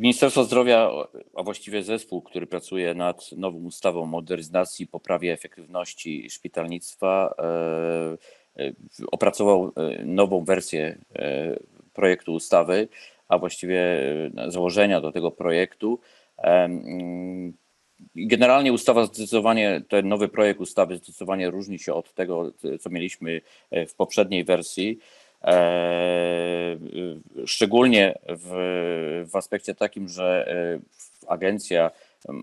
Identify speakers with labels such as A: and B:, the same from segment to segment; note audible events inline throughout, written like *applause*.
A: Ministerstwo Zdrowia, a właściwie zespół, który pracuje nad nową ustawą o modernizacji i poprawie efektywności szpitalnictwa, e, e, opracował e, nową wersję projektu ustawy, a właściwie założenia do tego projektu. Em, Generalnie ustawa zdecydowanie, ten nowy projekt ustawy zdecydowanie różni się od tego, co mieliśmy w poprzedniej wersji. E, Szczególnie w, w aspekcie takim, że e, agencja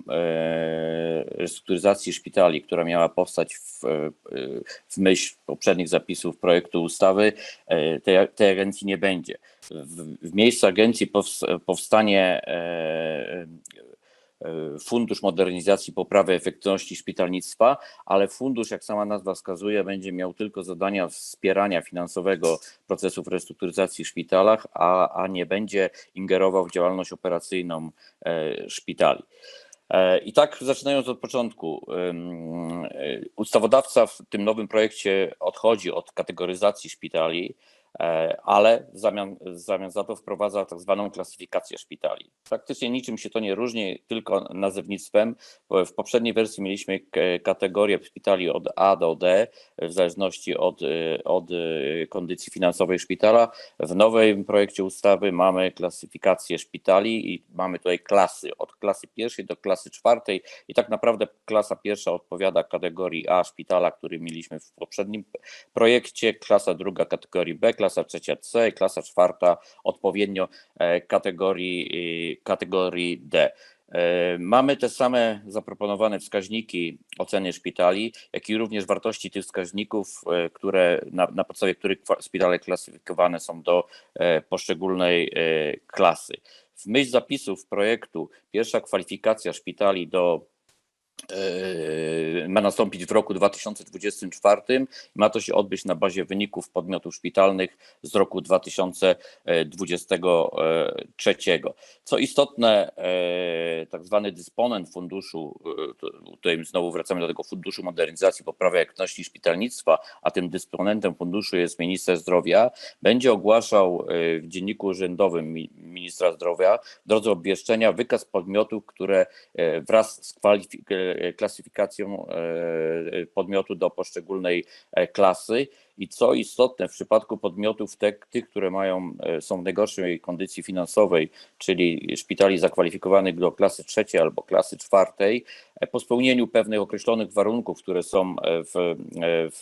A: e, restrukturyzacji szpitali, która miała powstać w, w myśl poprzednich zapisów projektu ustawy, tej, tej agencji nie będzie. W, w miejscu agencji pows- powstanie Fundusz Modernizacji Poprawy Efektywności Szpitalnictwa, ale fundusz, jak sama nazwa wskazuje, będzie miał tylko zadania wspierania finansowego procesów restrukturyzacji w szpitalach, a, a nie będzie ingerował w działalność operacyjną e, szpitali. E, I tak zaczynając od początku, e, ustawodawca w tym nowym projekcie odchodzi od kategoryzacji szpitali, ale w zamian, w zamian za to wprowadza tak zwaną klasyfikację szpitali. Praktycznie niczym się to nie różni, tylko nazewnictwem. W poprzedniej wersji mieliśmy kategorię szpitali od A do D, w zależności od, y, od y, kondycji finansowej szpitala. W nowym projekcie ustawy mamy klasyfikację szpitali i mamy tutaj klasy, od klasy pierwszej do klasy czwartej i tak naprawdę klasa pierwsza odpowiada kategorii A szpitala, który mieliśmy w poprzednim projekcie, klasa druga kategorii B, klasa trzecia C, klasa czwarta odpowiednio e, kategorii, y, kategorii D. E, Mamy te same zaproponowane wskaźniki oceny szpitali, jak i również wartości tych wskaźników, e, które, na, na podstawie których szpitale klasyfikowane są do e, poszczególnej e, klasy. W myśl zapisów projektu pierwsza kwalifikacja szpitali do e, ma nastąpić w roku 2024. Ma to się odbyć na bazie wyników podmiotów szpitalnych z roku 2023. Co istotne, e, tak zwany dysponent funduszu, e, tutaj znowu wracamy do tego Funduszu Modernizacji Poprawy Jakości Szpitalnictwa, a tym dysponentem funduszu jest minister zdrowia, będzie ogłaszał e, w dzienniku urzędowym mi- ministra zdrowia w drodze obwieszczenia wykaz podmiotów, które e, wraz z kwalifik- e, klasyfikacją e, podmiotu do poszczególnej e, klasy. I co istotne w przypadku podmiotów te, tych, które mają, e, są w najgorszej kondycji finansowej, czyli szpitali zakwalifikowanych do klasy trzeciej albo klasy czwartej, e, po spełnieniu pewnych określonych warunków, które są e, w, e, w,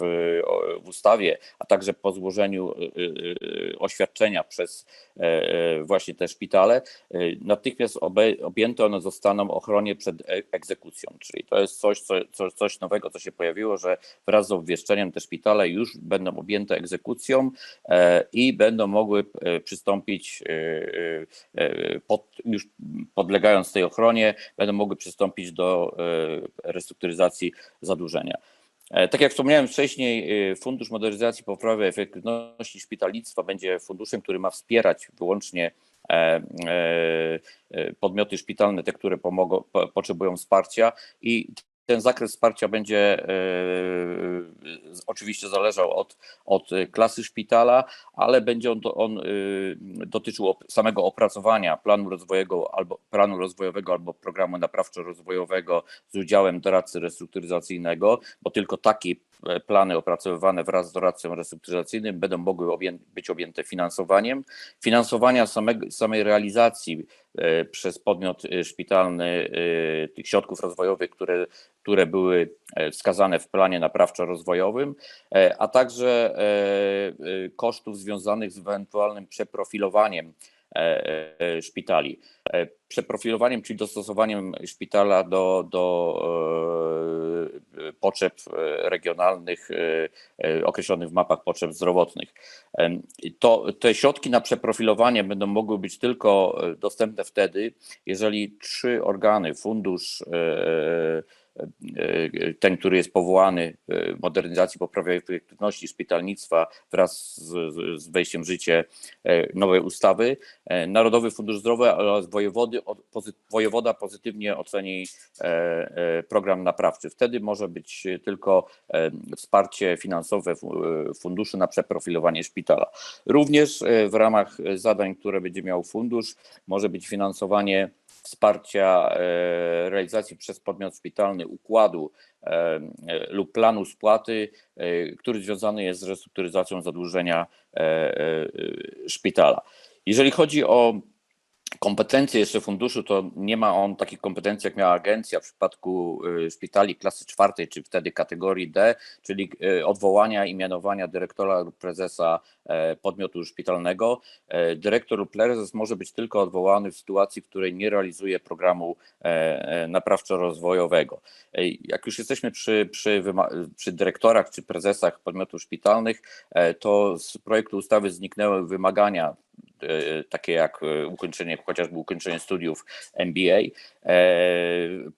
A: w ustawie, a także po złożeniu e, e, oświadczenia przez e, e, właśnie te szpitale, e, natychmiast objęte one zostaną ochronie przed e- egzekucją. Czyli to jest coś, co, co, coś nowego, co się pojawiło, że wraz z obwieszczeniem te szpitale już będą objęte egzekucją e, i będą mogły e, przystąpić, e, e, e, pod, już podlegając tej ochronie, będą mogły przystąpić do e, restrukturyzacji zadłużenia. E, Tak jak wspomniałem wcześniej, e, Fundusz Modernizacji Poprawy Efektywności Szpitalnictwa będzie funduszem, który ma wspierać wyłącznie e, e, e, podmioty szpitalne, te, które pomogą, po, potrzebują wsparcia i ten zakres wsparcia będzie e, oczywiście zależał od, od klasy szpitala, ale będzie on, on e, dotyczył samego opracowania planu rozwojowego albo planu rozwojowego albo programu naprawczo-rozwojowego z udziałem doradcy restrukturyzacyjnego, bo tylko takie e, plany opracowywane wraz z doradcą restrukturyzacyjnym będą mogły być objęte finansowaniem. Finansowania samej realizacji e, przez podmiot e, szpitalny e, tych środków rozwojowych, które, które były e, wskazane w planie naprawczo-rozwojowym, e, a także e, e, kosztów związanych z ewentualnym przeprofilowaniem e, e, szpitali. E, Przeprofilowaniem, czyli dostosowaniem szpitala do, do e, potrzeb e, regionalnych e, e, określonych w mapach potrzeb zdrowotnych. To, te środki na przeprofilowanie będą mogły być tylko dostępne wtedy, jeżeli trzy organy, fundusz, ten, który jest powołany, e, modernizacji, poprawy efektywności szpitalnictwa wraz z, z wejściem w życie e, nowej ustawy. E, Narodowy Fundusz Zdrowia oraz wojewody, wojewoda pozytywnie oceni e, e, program naprawczy. Wtedy może być tylko e, wsparcie finansowe fu- e, funduszu na przeprofilowanie szpitala. Również e, w ramach e, zadań, które będzie miał fundusz, może być finansowanie wsparcia e, realizacji przez podmiot szpitalny układu e, e, lub planu spłaty, który związany jest z restrukturyzacją zadłużenia szpitala. Jeżeli chodzi o kompetencje jeszcze funduszu, to nie ma on takich kompetencji, jak miała agencja w przypadku y, szpitali klasy czwartej, czy wtedy kategorii D, czyli y, odwołania i mianowania dyrektora lub prezesa e, podmiotu szpitalnego. E, Dyrektor lub prezes może być tylko odwołany w sytuacji, w której nie realizuje programu e, naprawczo-rozwojowego. Jak już jesteśmy przy, przy, przy dyrektorach czy prezesach podmiotów szpitalnych, to z projektu ustawy zniknęły wymagania takie jak e, ukończenie, chociażby ukończenie studiów MBA. E,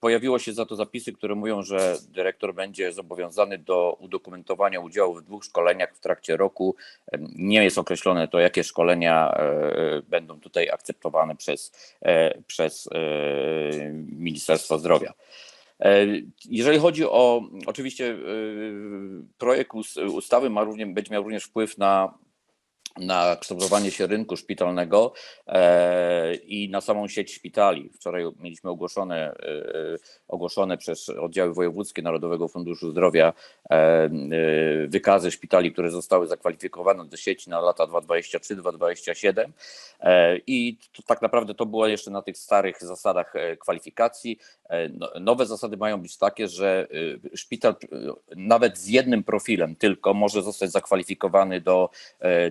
A: Pojawiło się za to zapisy, które mówią, że dyrektor będzie zobowiązany do udokumentowania udziału w dwóch szkoleniach w trakcie roku. E, Nie jest określone to, jakie szkolenia e, będą tutaj akceptowane przez, e, przez e, Ministerstwo Zdrowia. E, Jeżeli chodzi o, oczywiście e, projekt us- ustawy ma również, będzie miał również wpływ na na kształtowanie się rynku szpitalnego e, i na samą sieć szpitali. Wczoraj mieliśmy ogłoszone, e, ogłoszone przez oddziały wojewódzkie Narodowego Funduszu Zdrowia e, wykazy szpitali, które zostały zakwalifikowane do sieci na lata 2023-2027 e, i to, tak naprawdę to było jeszcze na tych starych zasadach kwalifikacji. No- Nowe zasady mają być takie, że szpital nawet z jednym profilem tylko może zostać zakwalifikowany do, e,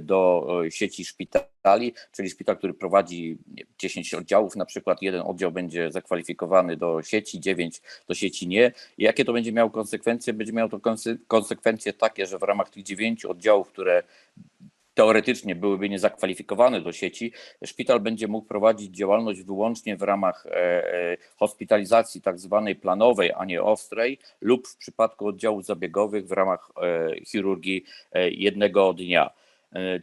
A: e, sieci szpitali, czyli szpital, który prowadzi nie, 10 oddziałów, na przykład jeden oddział będzie zakwalifikowany do sieci, 9 do sieci nie. Jakie to będzie miało konsekwencje? Będzie miało to konse- konsekwencje takie, że w ramach tych 9 oddziałów, które teoretycznie byłyby niezakwalifikowane do sieci, szpital będzie mógł prowadzić działalność wyłącznie w ramach e, e, hospitalizacji tak zwanej planowej, a nie ostrej, lub w przypadku oddziałów zabiegowych w ramach chirurgii jednego dnia.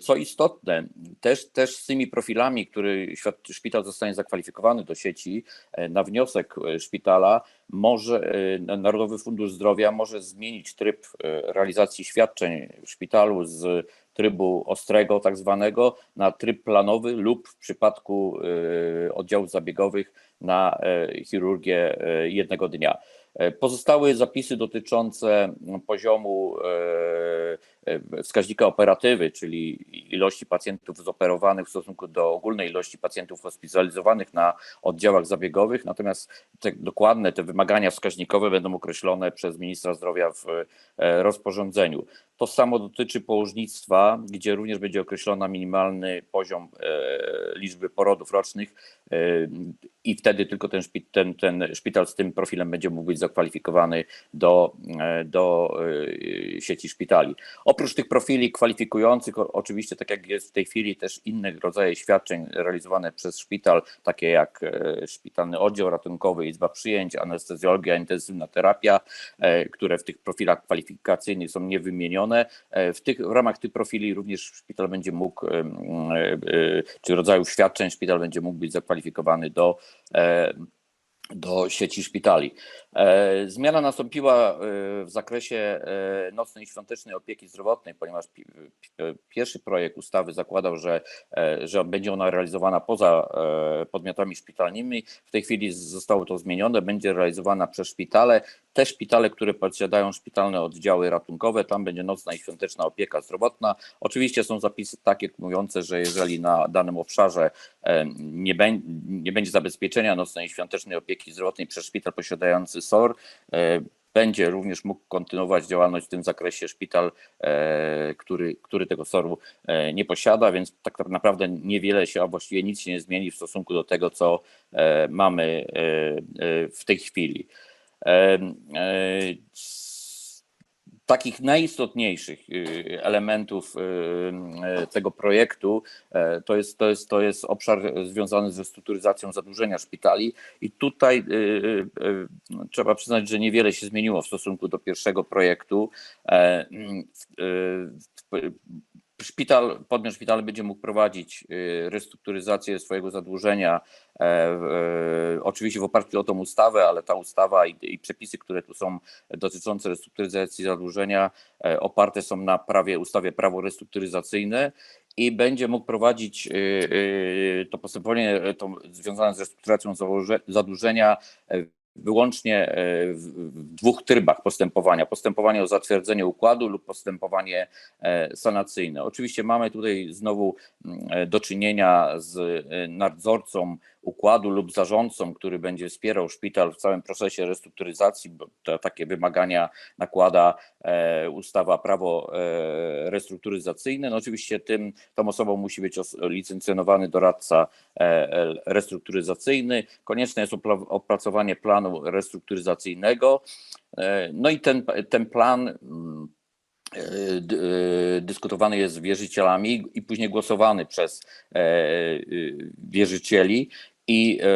A: Co istotne, też, też z tymi profilami, który szpital zostanie zakwalifikowany do sieci, e, na wniosek e, szpitala może e, Narodowy Fundusz Zdrowia może zmienić tryb realizacji świadczeń w szpitalu z trybu ostrego tak zwanego na tryb planowy lub w przypadku oddziałów zabiegowych na e, chirurgię e, jednego dnia. E, Pozostałe zapisy dotyczące poziomu wskaźnika operatywy, czyli ilości pacjentów zoperowanych w stosunku do ogólnej ilości pacjentów hospitalizowanych na oddziałach zabiegowych, natomiast te dokładne te wymagania wskaźnikowe będą określone przez ministra zdrowia w rozporządzeniu. To samo dotyczy położnictwa, gdzie również będzie określona minimalny poziom liczby porodów rocznych i wtedy tylko ten, ten, ten szpital z tym profilem będzie mógł być zakwalifikowany do, e, do e, sieci szpitali. Oprócz tych profili kwalifikujących, oczywiście, tak jak jest w tej chwili, też inne rodzaje świadczeń realizowane przez szpital, takie jak e, szpitalny oddział ratunkowy, izba przyjęć, anestezjologia, intensywna terapia, które w tych profilach kwalifikacyjnych są niewymienione. W, tych, w ramach tych profili również szpital będzie mógł, czy rodzajów świadczeń szpital będzie mógł być zakwalifikowany do do sieci szpitali. E, Zmiana nastąpiła e, w zakresie e, nocnej i świątecznej opieki zdrowotnej, ponieważ pi- pi- pierwszy projekt ustawy zakładał, że, że będzie ona realizowana poza podmiotami szpitalnymi. W tej chwili zostało to zmienione, będzie realizowana przez szpitale. Te szpitale, które posiadają szpitalne oddziały ratunkowe, tam będzie nocna i świąteczna opieka zdrowotna. Oczywiście są zapisy takie mówiące, że jeżeli na danym obszarze nie będzie zabezpieczenia nocnej i świątecznej opieki zdrowotnej przez szpital posiadający SOR, e, będzie również mógł kontynuować działalność w tym zakresie szpital, e, który, który tego SOR-u e, nie posiada, więc tak naprawdę niewiele się, a właściwie nic się nie zmieni w stosunku do tego, co mamy w tej chwili. E, e, takich najistotniejszych y, elementów y, y, tego projektu e, to jest, to, jest, to jest obszar związany ze strukturyzacją zadłużenia szpitali i tutaj trzeba przyznać, że niewiele się zmieniło w stosunku do pierwszego projektu. Szpital, podmiot szpitalny będzie mógł prowadzić y, restrukturyzację swojego zadłużenia, e, e, oczywiście w oparciu o tą ustawę, ale ta ustawa i, i przepisy, które tu są dotyczące restrukturyzacji zadłużenia, e, oparte są na prawie ustawie prawo restrukturyzacyjne i będzie mógł prowadzić y, y, to postępowanie to związane z restrukturyzacją zadłużenia wyłącznie e, w dwóch trybach postępowania. Postępowanie o zatwierdzenie układu lub postępowanie e, sanacyjne. Oczywiście mamy tutaj znowu mm, e, do czynienia z nadzorcą układu lub zarządcą, który będzie wspierał szpital w całym procesie restrukturyzacji, bo takie wymagania nakłada e, ustawa prawo e, restrukturyzacyjne. No oczywiście tym, tą osobą musi być os- licencjonowany doradca e, restrukturyzacyjny. Konieczne jest opla- opracowanie planu restrukturyzacyjnego. E, No i ten, ten plan mm, e, e, dyskutowany jest z wierzycielami i później głosowany przez wierzycieli. I e,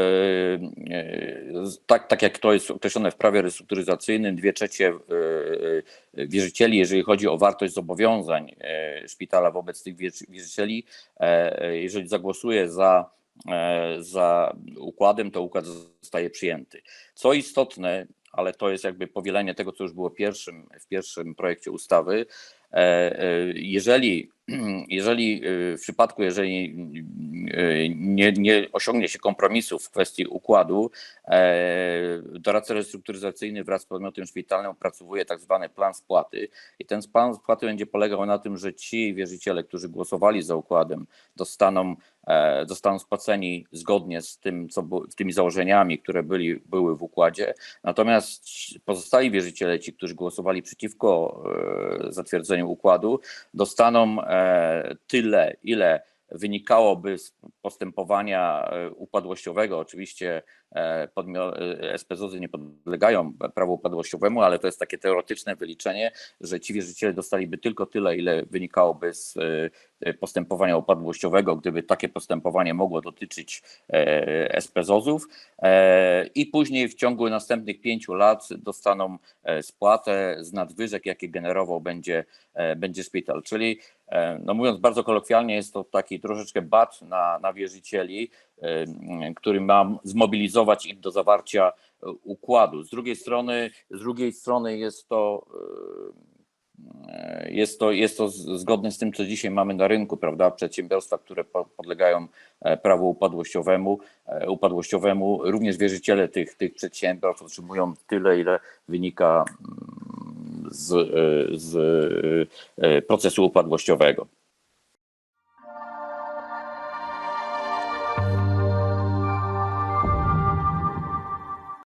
A: tak, tak jak to jest określone w prawie restrukturyzacyjnym, dwie trzecie e, e, wierzycieli, jeżeli chodzi o wartość zobowiązań szpitala wobec tych wierzy- wierzycieli, jeżeli zagłosuje za, za układem, to układ zostaje przyjęty. Co istotne, ale to jest jakby powielenie tego, co już było pierwszym, w pierwszym projekcie ustawy. Jeżeli, *clears throat* jeżeli w przypadku, jeżeli nie, nie osiągnie się kompromisu w kwestii układu, e, doradca restrukturyzacyjny wraz z podmiotem szpitalnym opracowuje tak zwany plan spłaty i ten plan spłaty będzie polegał na tym, że ci wierzyciele, którzy głosowali za układem, dostaną, e, zostaną spłaceni zgodnie z tym, co z tymi założeniami, które byli, były w układzie. Natomiast pozostali wierzyciele, ci, którzy głosowali przeciwko e, zatwierdzeniu układu, dostaną tyle, ile wynikałoby z postępowania e, upadłościowego. Oczywiście e, e, SPZOzy nie podlegają prawu upadłościowemu, ale to jest takie teoretyczne wyliczenie, że ci wierzyciele dostaliby tylko tyle, ile wynikałoby z postępowania upadłościowego, gdyby takie postępowanie mogło dotyczyć SPZOZ-ów i później w ciągu następnych pięciu lat dostaną spłatę z nadwyżek, jakie generował będzie, będzie szpital. Czyli no mówiąc bardzo kolokwialnie, jest to taki troszeczkę bat na, na wierzycieli, e, który ma zmobilizować ich do zawarcia e, układu. Z drugiej strony, z drugiej strony jest to e, jest to, jest to zgodne z tym, co dzisiaj mamy na rynku, prawda? Przedsiębiorstwa, które po- podlegają e, prawu upadłościowemu, e, upadłościowemu, również wierzyciele tych, tych przedsiębiorstw otrzymują tyle, ile wynika mm, z, e, z e, procesu upadłościowego.